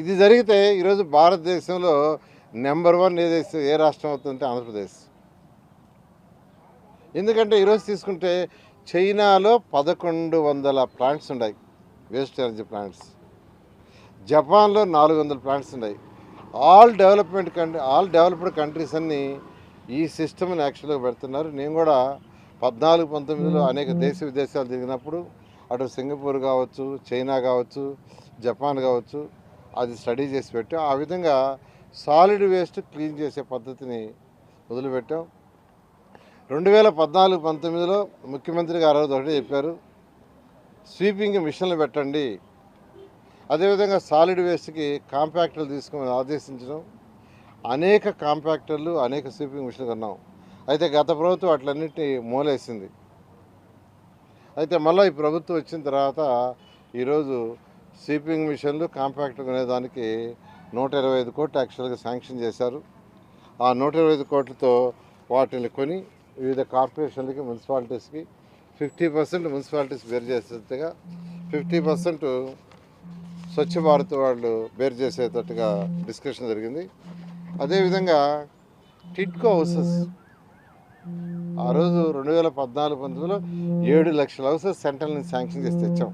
ఇది జరిగితే ఈరోజు భారతదేశంలో నెంబర్ వన్ ఏదైతే ఏ రాష్ట్రం అవుతుందంటే ఆంధ్రప్రదేశ్. ఎందుకంటే ఈరోజు తీసుకుంటే చైనాలో పదకొండు వందల ప్లాంట్స్ ఉన్నాయి వేస్ట్ ఎనర్జీ ప్లాంట్స్. జపాన్లో నాలుగు వందల ప్లాంట్స్ ఉన్నాయి. All development country all developed countries అన్నీ ఈ సిస్టమ్ని యాక్చువల్గా పెడుతున్నారు. నేను కూడా పద్నాలుగు పంతొమ్మిదిలో అనేక దేశ విదేశాలు తిరిగినప్పుడు అటు సింగపూర్ కావచ్చు చైనా కావచ్చు జపాన్ కావచ్చు అది స్టడీ చేసి పెట్టాం. ఆ విధంగా సాలిడ్ వేస్ట్ క్లీన్ చేసే పద్ధతిని వదిలిపెట్టాం. రెండు వేల పద్నాలుగు పంతొమ్మిదిలో ముఖ్యమంత్రి గారు ఒకటి చెప్పారు స్వీపింగ్ మిషన్లు పెట్టండి. అదేవిధంగా సాలిడ్ వేస్ట్కి కాంపాక్టర్లు తీసుకోమని ఆదేశించడం అనేక కాంపాక్టర్లు అనేక స్వీపింగ్ మిషన్లు కొన్నాం. అయితే గత ప్రభుత్వం అట్లన్నింటినీ మూలేసింది. అయితే మళ్ళీ ఈ ప్రభుత్వం వచ్చిన తర్వాత ఈరోజు స్వీపింగ్ మిషన్లు కాంపాక్ట్ కొనేదానికి నూట ఇరవై ఐదు కోట్లు యాక్చువల్గా శాంక్షన్ చేశారు. ఆ నూట ఇరవై ఐదు కోట్లతో వాటిని కొని వివిధ కార్పొరేషన్లకి మున్సిపాలిటీస్కి ఫిఫ్టీ పర్సెంట్ మున్సిపాలిటీస్ బేర్ చేసేట్టుగా ఫిఫ్టీ పర్సెంట్ స్వచ్ఛ భారత్ వాళ్ళు బేర్ చేసేటట్టుగా డిస్కషన్ జరిగింది. అదేవిధంగా టిట్కో హౌసెస్ ఆ రోజు రెండు వేల పద్నాలుగు పంతొమ్మిదిలో ఏడు లక్షల హౌసెస్ సెంట్రల్ నుంచి శాంక్షన్ చేసి తెచ్చాం.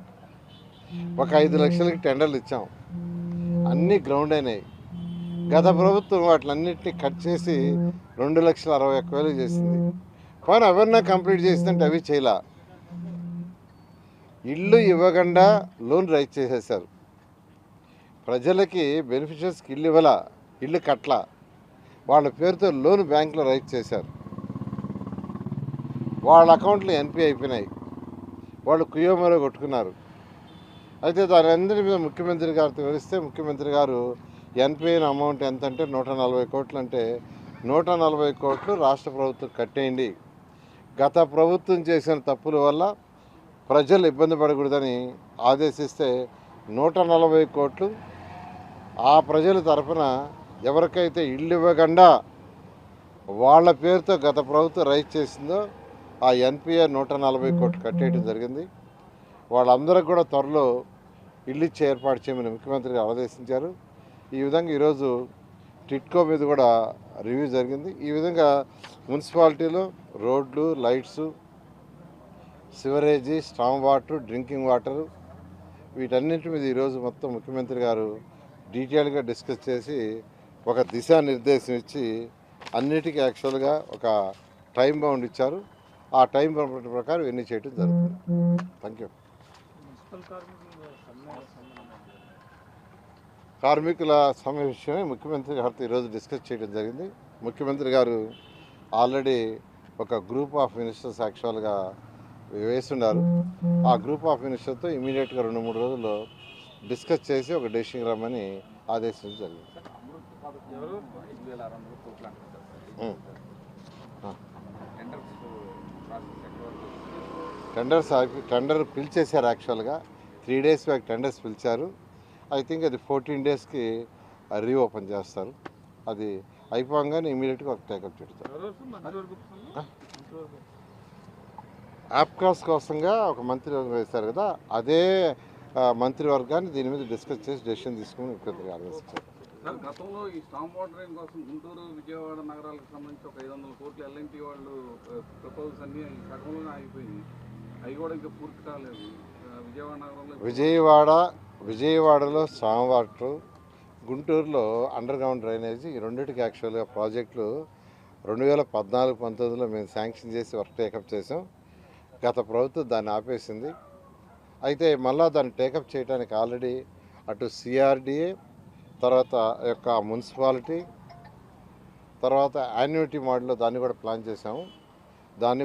ఒక ఐదు లక్షలకి టెండర్లు ఇచ్చాం. అన్నీ గ్రౌండ్ అయినాయి. గత ప్రభుత్వం వాటిలన్నింటినీ కట్ చేసి రెండు లక్షల అరవై ఒక్క వేలు చేసింది. కానీ ఎవరినా కంప్లీట్ చేసిందంటే అవి చేయలా. ఇల్లు ఇవ్వకుండా లోన్ రైట్ చేసేసారు ప్రజలకి బెనిఫిషియర్స్కి ఇల్లు ఇవ్వలా? ఇల్లు కట్ల వాళ్ళ పేరుతో లోన్ బ్యాంకులో రైట్ చేశారు. వాళ్ళ అకౌంట్లు ఎన్పి అయిపోయినాయి. వాళ్ళు కుయోమరో కొట్టుకున్నారు. అయితే దాని అందరి మీద ముఖ్యమంత్రి గారితో వివరిస్తే ముఖ్యమంత్రి గారు ఎన్పిఎన్ అమౌంట్ ఎంత అంటే నూట నలభై కోట్లు అంటే నూట నలభై కోట్లు రాష్ట్ర ప్రభుత్వం కట్టేయండి. గత ప్రభుత్వం చేసిన తప్పుల వల్ల ప్రజలు ఇబ్బంది పడకూడదని ఆదేశిస్తే నూట నలభై కోట్లు ఆ ప్రజల తరఫున ఎవరికైతే ఇల్లు ఇవ్వకుండా వాళ్ళ పేరుతో గత ప్రభుత్వం రైట్ చేసిందో ఆ ఎన్పిఆర్ నూట నలభై కోట్లు కట్టేయడం జరిగింది. వాళ్ళందరికీ కూడా త్వరలో ఇల్లు ఇచ్చి ఏర్పాటు చేయమని ముఖ్యమంత్రి ఆదేశించారు. ఈ విధంగా ఈరోజు టిట్కో మీద కూడా రివ్యూ జరిగింది. ఈ విధంగా మున్సిపాలిటీలో రోడ్లు lights sewerage storm water drinking water వీటన్నింటి మీద ఈరోజు మొత్తం ముఖ్యమంత్రి గారు డీటెయిల్గా డిస్కస్ చేసి ఒక దిశానిర్దేశం ఇచ్చి అన్నిటికీ యాక్చువల్గా ఒక టైం బౌండ్ ఇచ్చారు. ఆ టైం బౌండ్ ప్రకారం ఎన్ని చేయడం జరుగుతుంది. థ్యాంక్ యూ కార్మికులు సమ్మె విషయమే ముఖ్యమంత్రి గారితో ఈరోజు డిస్కస్ చేయడం జరిగింది. ముఖ్యమంత్రి గారు ఆల్రెడీ ఒక గ్రూప్ ఆఫ్ మినిస్టర్స్ యాక్చువల్గా వేస్తున్నారు. ఆ గ్రూప్ ఆఫ్ మినిస్టర్తో ఇమీడియట్గా రెండు మూడు రోజుల్లో డిస్కస్ చేసి ఒక డెసిషన్ రమ్మని ఆదేశించడం జరిగింది ఎవరు ఐదు వేల ఆరు వందల కోట్లు అంటారు ఉం. ఆ. టెండర్స్ ప్రాసెస్ ఎక్కడ వరకు వచ్చింది? టెండర్స్ టెండర్ పిలిచేశారు యాక్చువల్గా. త్రీ డేస్ బ్యాక్ టెండర్స్ పిలిచారు. ఐ థింక్ అది ఫోర్టీన్ డేస్కి రీఓపెన్ చేస్తారు. అది అయిపోగానే ఇమీడియట్గా ఒక టేకప్ మంత్రివర్గం యాప్కాస్ కోసంగా ఒక మంత్రివర్గం వేశారు కదా అదే మంత్రివర్గాన్ని దీని మీద డిస్కస్ చేసి డెసిషన్ తీసుకుని ముఖ్యమంత్రి ఆదేశించారు గతంలో ఈ వాటర్ కోసం గుంటూరు విజయవాడ నగరాలకు సంబంధించి ఒక ఐదు వందల కోట్లు ఎల్ఎన్టీ వాళ్ళు ప్రపోజల్స్ అన్ని సగంలోనే ఆగిపోయింది విజయవాడ విజయవాడలో స్ట్రాంగ్ వాటర్ గుంటూరులో అండర్ గ్రౌండ్ డ్రైనేజీ ఈ రెండింటికి యాక్చువల్గా ప్రాజెక్టులు రెండు వేల పద్నాలుగు పంతొమ్మిదిలో మేము శాంక్షన్ చేసి వర్క్ టేకప్ చేసాం. గత ప్రభుత్వం దాన్ని ఆపేసింది. అయితే మళ్ళా దాన్ని టేకప్ చేయడానికి ఆల్రెడీ అటు సిఆర్డిఏ తర్వాత యొక్క మున్సిపాలిటీ తర్వాత యాన్యుటీ మోడల్లో దాన్ని కూడా ప్లాన్ చేసాము. దాన్ని